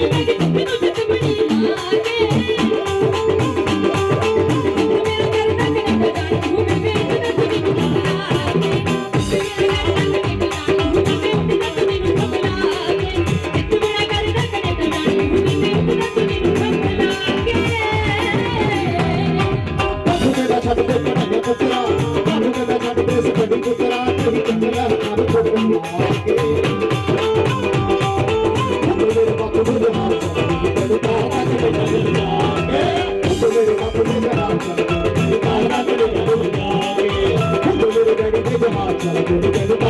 make it, make it. ਤੇਰੇ ਤਾਰਾ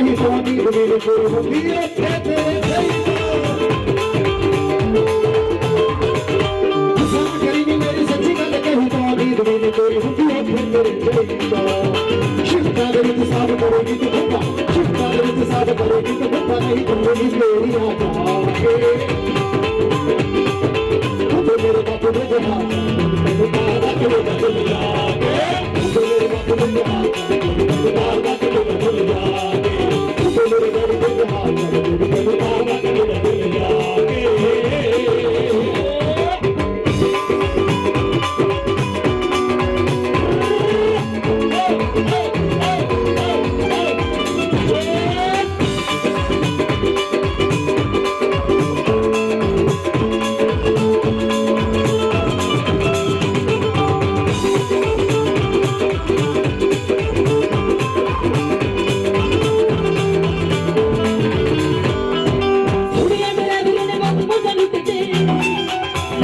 ਨਹੀਂ ਸੋਦੀ ਬੜੀ ਕੋਈ ਹੁੰਦੀ ਰੱਖੇ ਤੇਰੇ ਸਹੀ ਕੁਸਾਂ ਕਰੀ ਨਹੀਂ ਮੇਰੀ ਸੱਚੀ ਗੱਲ ਕਹੂੰ ਤਾਂ ਦੀ ਬੜੀ ਕੋਈ ਹੁੰਦੀ ਰੱਖੇ ਤੇਰੇ ਸਹੀ ਤਾਂ। ਸ਼ਿਫਤਾਂ ਦੇ ਵਿੱਚ ਸਾਬ ਕਰੋਗੀ ਤੂੰ ਬੰਦਾ ਸ਼ਿਫਤਾਂ ਦੇ ਵਿੱਚ ਸਾਬ ਕਰੋਗੀ ਤੂੰ ਬੰਦਾ ਨਹੀਂ ਕਰੋਗੀ ਮੇਰੀ ਆਤਾ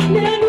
Amen.